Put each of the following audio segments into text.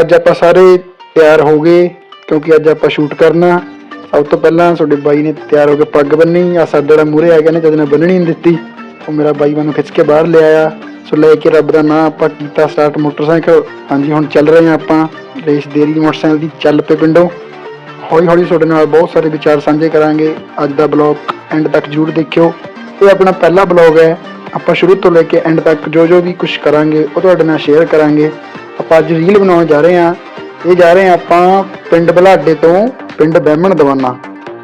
ਅੱਜ ਆਪਾਂ ਸਾਰੇ ਤਿਆਰ ਹੋ ਗਏ, ਕਿਉਂਕਿ ਅੱਜ ਆਪਾਂ ਸ਼ੂਟ ਕਰਨਾ। ਸਭ ਤੋਂ ਪਹਿਲਾਂ ਤੁਹਾਡੇ ਬਾਈ ਨੇ ਤਿਆਰ ਹੋ ਕੇ ਪੱਗ ਬੰਨੀ ਆ ਸਾਡਾ ਜਿਹੜਾ ਮੂਰੇ ਆ ਗਿਆ ਨੇ ਜਦ ਨੇ ਬੰਨਣੀ ਨਹੀਂ ਦਿੱਤੀ। ਉਹ ਮੇਰਾ ਬਾਈ ਮੈਨੂੰ ਖਿੱਚ ਕੇ ਬਾਹਰ ਲਿਆਇਆ ਸੋ ਲੈ ਕੇ ਰੱਬ ਦਾ ਨਾਂ ਆਪਾਂ ਕੀਤਾ ਸਟਾਰਟ ਮੋਟਰਸਾਈਕਲ ਹਾਂਜੀ, ਹੁਣ ਚੱਲ ਰਹੇ ਹਾਂ ਆਪਾਂ ਰੇਸ ਦੇਰੀ ਮੋਟਰਸਾਈਕਲ ਦੀ ਚੱਲ ਪਏ ਪਿੰਡੋਂ। ਹੌਲੀ ਹੌਲੀ ਤੁਹਾਡੇ ਨਾਲ ਬਹੁਤ ਸਾਰੇ ਵਿਚਾਰ ਸਾਂਝੇ ਕਰਾਂਗੇ। ਅੱਜ ਦਾ ਬਲੌਗ ਐਂਡ ਤੱਕ ਜਰੂਰ ਦੇਖਿਓ। ਇਹ ਆਪਣਾ ਪਹਿਲਾ ਬਲੌਗ ਹੈ। ਆਪਾਂ ਸ਼ੁਰੂ ਤੋਂ ਲੈ ਕੇ ਐਂਡ ਤੱਕ ਜੋ ਜੋ ਵੀ ਕੁਝ ਕਰਾਂਗੇ, ਉਹ ਤੁਹਾਡੇ ਨਾਲ ਸ਼ੇਅਰ ਕਰਾਂਗੇ। ਆਪਾਂ ਅੱਜ ਰੀਲ ਬਣਾਉਣ ਜਾ ਰਹੇ ਹਾਂ। ਇਹ ਜਾ ਰਹੇ ਹਾਂ ਆਪਾਂ ਪਿੰਡ ਬਲਾਡੇ ਤੋਂ, ਪਿੰਡ ਬਹਿਮਣ ਦਵਾਨਾ।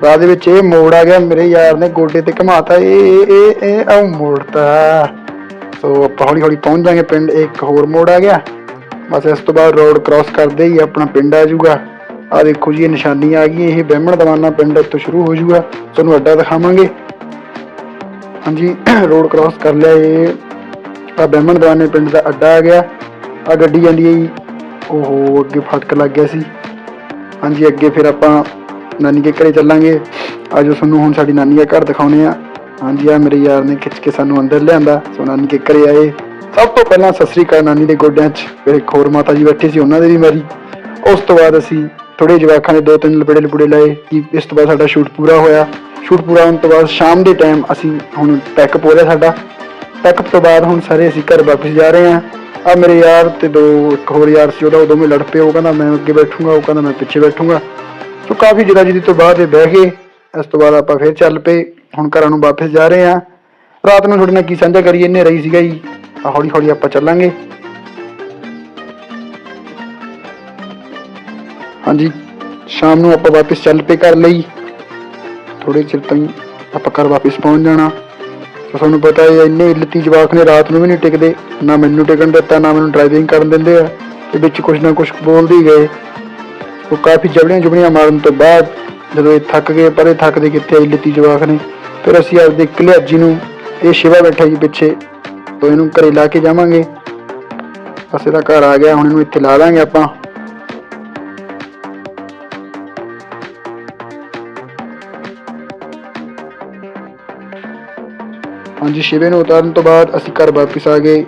ਰਾਹ ਦੇ ਵਿੱਚ ਇਹ ਮੋੜ ਆ ਗਿਆ, ਮੇਰੇ ਯਾਰ ਨੇ ਗੋਡੇ ਤੇ ਘਮਾਤਾ। ਇਹ ਇਹ ਇਹ ਆਹ ਮੋੜਤਾ। ਸੋ ਆਪਾਂ ਹੌਲੀ ਹੌਲੀ ਪਹੁੰਚ ਜਾਾਂਗੇ ਪਿੰਡ, ਇੱਕ ਹੋਰ ਮੋੜ ਆ ਗਿਆ। ਬਸ ਇਸ ਤੋਂ ਬਾਅਦ ਰੋਡ ਕ੍ਰਾਸ ਕਰਦੇ ਹੀ ਆਪਣਾ ਪਿੰਡ ਆ ਜਾਊਗਾ। ਆ ਦੇਖੋ ਜੀ, ਇਹ ਨਿਸ਼ਾਨੀ ਆ ਗਈ, ਇਹ ਬਹਿਮਣ ਦਵਾਨਾ ਪਿੰਡ ਤੋਂ ਸ਼ੁਰੂ ਹੋ ਜਾਊਗਾ। ਤੁਹਾਨੂੰ ਅੱਡਾ ਦਿਖਾਵਾਂਗੇ। ਹਾਂਜੀ ਰੋਡ ਕ੍ਰਾਸ ਕਰ ਲਿਆ ਇਹ। ਆ ਬਹਿਮਣ ਦਵਾਨੇ ਪਿੰਡ ਦਾ ਅੱਡਾ ਆ ਗਿਆ। ਆ ਗੱਡੀ ਜਾਂਦੀ ਹੈ ਜੀ। ਉਹ ਅੱਗੇ ਫਟਕ ਲੱਗ ਗਿਆ ਸੀ। ਹਾਂਜੀ, ਅੱਗੇ ਫਿਰ ਆਪਾਂ ਨਾਨੀ ਦੇ ਘਰੇ ਚੱਲਾਂਗੇ। ਆਜੋ ਤੁਹਾਨੂੰ ਹੁਣ ਸਾਡੀ ਨਾਨੀ ਦਾ ਘਰ ਦਿਖਾਉਨੇ ਆ ਹਾਂਜੀ ਆ ਮੇਰੇ ਯਾਰ ਨੇ ਖਿੱਚ ਕੇ ਸਾਨੂੰ ਅੰਦਰ ਲਿਆਂਦਾ। ਸੋ ਨਾਨੀ ਦੇ ਘਰੇ ਆਏ। ਸਭ ਤੋਂ ਪਹਿਲਾਂ ਸਤਿ ਸ੍ਰੀ ਅਕਾਲ ਨਾਨੀ ਦੇ ਗੋਡਿਆਂ 'ਚ। ਫਿਰ ਇੱਕ ਹੋਰ ਮਾਤਾ ਜੀ ਬੈਠੇ ਸੀ, ਉਹਨਾਂ ਦੇ ਵੀ ਮਾਰੀ। ਉਸ ਤੋਂ ਬਾਅਦ ਅਸੀਂ ਥੋੜੇ ਜਵਾਕਾਂ ਦੇ ਦੋ ਤਿੰਨ ਲਪੜੇ ਲਪੜੇ ਲਾਏ ਕਿ ਇਸ ਤੋਂ ਬਾਅਦ ਸਾਡਾ ਸ਼ੂਟ ਪੂਰਾ ਹੋਇਆ। ਸ਼ੂਟ ਪੂਰਾ ਹੋਣ ਤੋਂ ਬਾਅਦ ਸ਼ਾਮ ਦੇ ਟਾਈਮ ਅਸੀਂ ਹੁਣ ਪੈਕਅਪ ਹੋ ਰਿਹਾ ਸਾਡਾ। ਪੈਕਅਪ ਤੋਂ ਬਾਅਦ ਹੁਣ ਸਾਰੇ ਅਸੀਂ ਘਰ ਵਾਪਸ ਜਾ ਰਹੇ ਹਾਂ। ਆ ਮੇਰੇ ਯਾਰ ਤੇ ਦੋ, ਇੱਕ ਹੋਰ ਯਾਰ ਸੀ, ਉਹਦਾ ਉਦੋਂ ਦੋਵੇਂ ਲੜ ਪਏ, ਉਹ ਕਹਿੰਦਾ ਮੈਂ ਅੱਗੇ ਬੈਠੂੰਗਾ, ਉਹ ਕਹਿੰਦਾ ਮੈਂ ਪਿੱਛੇ ਬੈਠੂੰਗਾ। ਸੋ ਕਾਫੀ ਜਿਦਾ ਜਿਹਦੀ ਤੋਂ ਬਾਅਦ ਇਹ ਬਹਿ ਗਏ, ਇਸ ਤੋਂ ਬਾਅਦ ਆਪਾਂ ਫੇਰ ਚੱਲ ਪਏ, ਹੁਣ ਘਰਾਂ ਨੂੰ ਵਾਪਸ ਜਾ ਰਹੇ ਹਾਂ। ਰਾਤ ਨੂੰ ਤੁਹਾਡੇ ਨਾਲ ਕੀ ਸਾਂਝਾ ਕਰੀਏ, ਇੰਨੇ ਰਹੀ ਸੀਗਾ ਜੀ। ਆ ਹੌਲੀ ਹੌਲੀ ਆਪਾਂ ਚੱਲਾਂਗੇ। ਹਾਂਜੀ, ਸ਼ਾਮ ਨੂੰ ਆਪਾਂ ਵਾਪਸ ਚੱਲ ਪਏ ਕਰ ਲਈ। ਥੋੜੇ ਚਿਰ ਤਾਈਂ ਆਪਾਂ ਘਰ ਵਾਪਸ ਪਹੁੰਚ ਜਾਣਾ। ਤਾਂ ਤੁਹਾਨੂੰ ਪਤਾ ਹੈ ਇੰਨੇ ਇੱਲਤੀ ਜਵਾਕ ਨੇ, ਰਾਤ ਨੂੰ ਵੀ ਨਹੀਂ ਟਿਕਦੇ। ਨਾ ਮੈਨੂੰ ਟਿਕਣ ਦਿੱਤਾ, ਨਾ ਮੈਨੂੰ ਡਰਾਈਵਿੰਗ ਕਰਨ ਦਿੰਦੇ ਆ। ਤੇ ਵਿੱਚ ਕੁਝ ਨਾ ਕੁਝ ਬੋਲਦੇ ਹੀ ਗਏ। ਉਹ ਕਾਫੀ ਜਬੜੀਆਂ ਜੁਬੜੀਆਂ ਮਾਰਨ ਤੋਂ ਬਾਅਦ ਜਦੋਂ ਇਹ ਥੱਕ ਗਏ, ਪਰ ਇਹ ਥੱਕਦੇ ਕਿੱਥੇ ਆ ਜਵਾਕ ਨੇ? ਫਿਰ ਅਸੀਂ ਆਪਦੇ ਕਲਿਆਜੀ ਨੂੰ ਇਹ ਸ਼ਿਵਾ ਬੈਠਾ ਜੀ ਪਿੱਛੇ, ਤੋਂ ਇਹਨੂੰ ਘਰੇ ਲਾ ਕੇ ਜਾਵਾਂਗੇ। ਅਸੀਂ ਇਹਦਾ ਘਰ ਆ ਗਿਆ ਹੁਣ ਇਹਨੂੰ ਇੱਥੇ ਲਾ ਦਾਂਗੇ ਆਪਾਂ। ਹਾਂਜੀ ਸ਼ਿਵੇ ਨੂੰ ਉਤਾਰਨ ਤੋਂ ਬਾਅਦ ਅਸੀਂ ਘਰ ਵਾਪਸ ਆ ਗਏ।